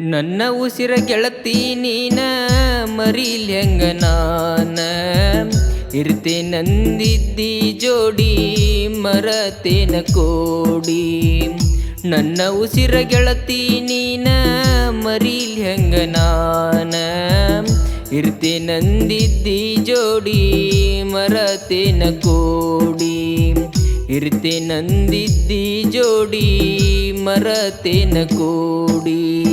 ನನ್ನ ಉಸಿರ ಗೆಳತಿ ನೀನ, ಮರಿಲ್ಯಂಗ ನಾನ. ಇರ್ತೆ ನಂದಿದ್ದಿ ಜೋಡಿ, ಮರತೇನ ಕೋಡಿ. ನನ್ನ ಉಸಿರ ಗೆಳತಿ ನೀನ, ಮರಿಲ್ಯಂಗ ನಾನ. ಇರ್ತೆ ನಂದಿದ್ದಿ ಜೋಡಿ, ಮರತೇನ ಕೋಡಿ. ಇರ್ತೆ ನಂದಿದ್ದಿ ಜೋಡಿ, ಮರತೇನ ಕೋಡಿ.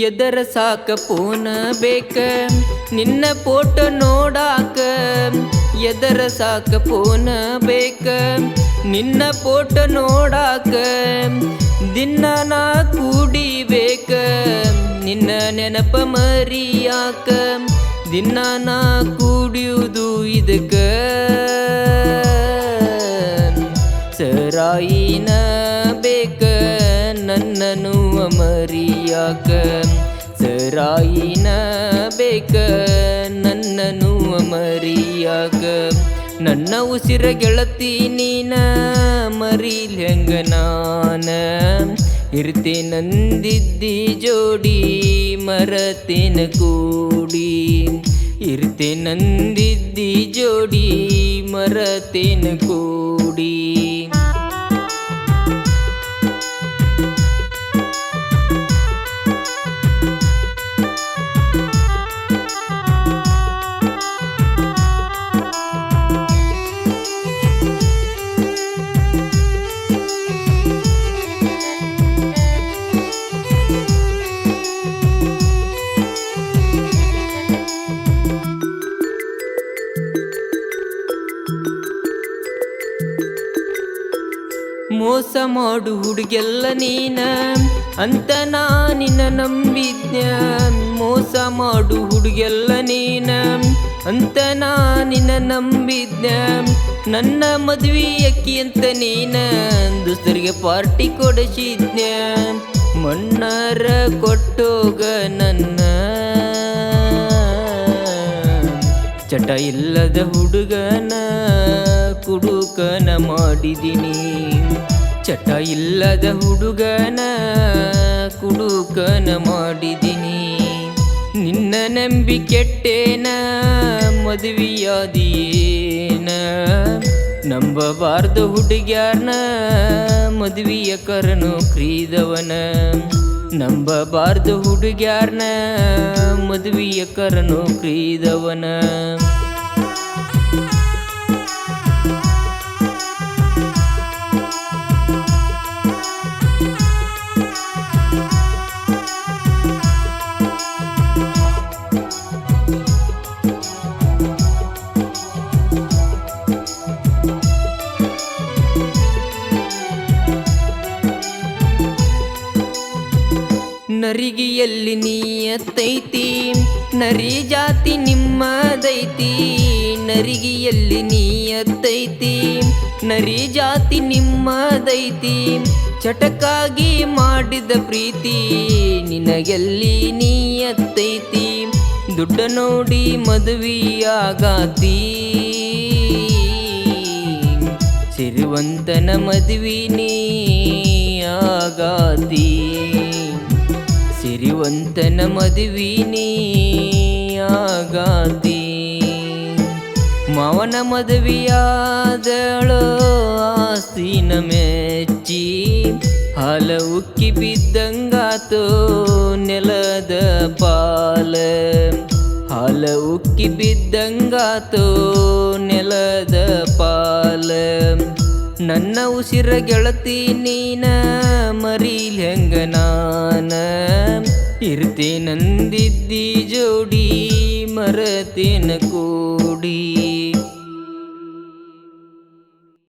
ಎದರ ಸಾಕ ಪೋನ ಬೇಕ ನಿನ್ನ ಫೋಟೋ ನೋಡಾಕ ಎದರ ಸಾಕ ಪೋನ ಬೇಕ ನಿನ್ನ ಫೋಟೋ ನೋಡಾಕ ದಿನ ನಾ ಕೂಡಿಬೇಕ ನಿನ್ನ ನೆನಪ ಮರಿಯಾಕ ದಿನ ನಾ ಕೂಡಿಯುವುದು ಇದಕ್ಕ ಸರಾಯಿನ ಬೇಕ ನನ್ನನು ಮರಿಯಾಕ ಸರಾಯಿನ ಬೇಕ ನನ್ನನು ಮರಿಯಾಕ ನನ್ನ ಉಸಿರ ಗೆಳತಿ ನೀನ ಮರಿ ಹೆಂಗ ನಾನ. ಇರ್ತೆ ನಂದಿದ್ದಿ ಜೋಡಿ, ಮರತೇನ ಕೂಡಿ. ಇರ್ತೆ ನಂದಿದ್ದಿ ಜೋಡಿ, ಮರತೇನ ಕೂಡಿ. ಮೋಸ ಮಾಡು ಹುಡುಗೆಲ್ಲ ನೀನ ಅಂತ ನಾ ನಿನ್ನ ನಂಬಿದ್ನ. ಮೋಸ ಮಾಡು ಹುಡುಗೆಲ್ಲ ನೀನ ಅಂತ ನಾ ನಿನ್ನ ನಂಬಿದ್ನ. ನನ್ನ ಮದುವೆ ಅಕ್ಕಿ ಅಂತ ನೀನ ದುಸ್ತರಿಗೆ ಪಾರ್ಟಿ ಕೊಡಿಸಿದ್ನ. ಮಣ್ಣಾರ ಕೊಟ್ಟೋಗ ನನ್ನ ಚಟ ಇಲ್ಲದ ಹುಡುಗನ ಕುಡುಕನ ಮಾಡಿದಿನಿ. ಚಟ ಇಲ್ಲದ ಹುಡುಗನ ಕುಡುಕನ ಮಾಡಿದಿನಿ. ನಿನ್ನ ನಂಬಿ ಕೆಟ್ಟೇನ ಮದುವೆಯಾದಿಯೇನ? ನಂಬಬಾರ್ದು ಹುಡುಗ್ಯಾರ್ನ, ಮದುವೆಯ ಕರನು ಕ್ರೀದವನ? ನಂಬಬಾರ್ದು ಹುಡುಗ್ಯಾರ್ನ, ಮದುವೆಯ ಕರನು ಕ್ರೀದವನ? ನರಿಗಿಯಲ್ಲಿ ನೀಯತ್ತೈತಿ, ನರಿ ಜಾತಿ ನಿಮ್ಮದೈತಿ, ನರಿಗಿಯಲ್ಲಿ ನೀಯತ್ತೈತಿ, ನರಿ ಜಾತಿ ನಿಮ್ಮದೈತಿ, ಚಟಕಾಗಿ ಮಾಡಿದ ಪ್ರೀತಿ ನಿನಗೆಲ್ಲಿ ನೀಯತ್ತೈತಿ, ದುಡ್ಡ ನೋಡಿ ಮದುವೆಯಾಗಾತಿ. ಸಿರಿವಂತನ ಮದುವೆ ನೀ ಆಗಾತಿ ಸಿರಿವಂತನ ಮದುವೆ ನೀ ಆಗಾತಿ. ಮಾವನ ಮದುವೆಯಾದಳು ಆಸ್ತಿನ ಮೆಚ್ಚಿ ಹಲ ಉಕ್ಕಿ ಬಿದ್ದಂಗಾತು ನೆಲದ ಪಾಲ. ಹಲ ಉಕ್ಕಿ ಬಿದ್ದಂಗಾತೋ ನೆಲದ ಪಾಲ. ನನ್ನ ಉಸಿರ ಗೆಳತಿ ನೀನ ಮರಿಲ್ ಹೆಂಗ ನಾನ? ಇರ್ತೆ ನಂದಿದ್ದಿ ಜೋಡಿ ಮರತೇನ ಕೂಡಿ.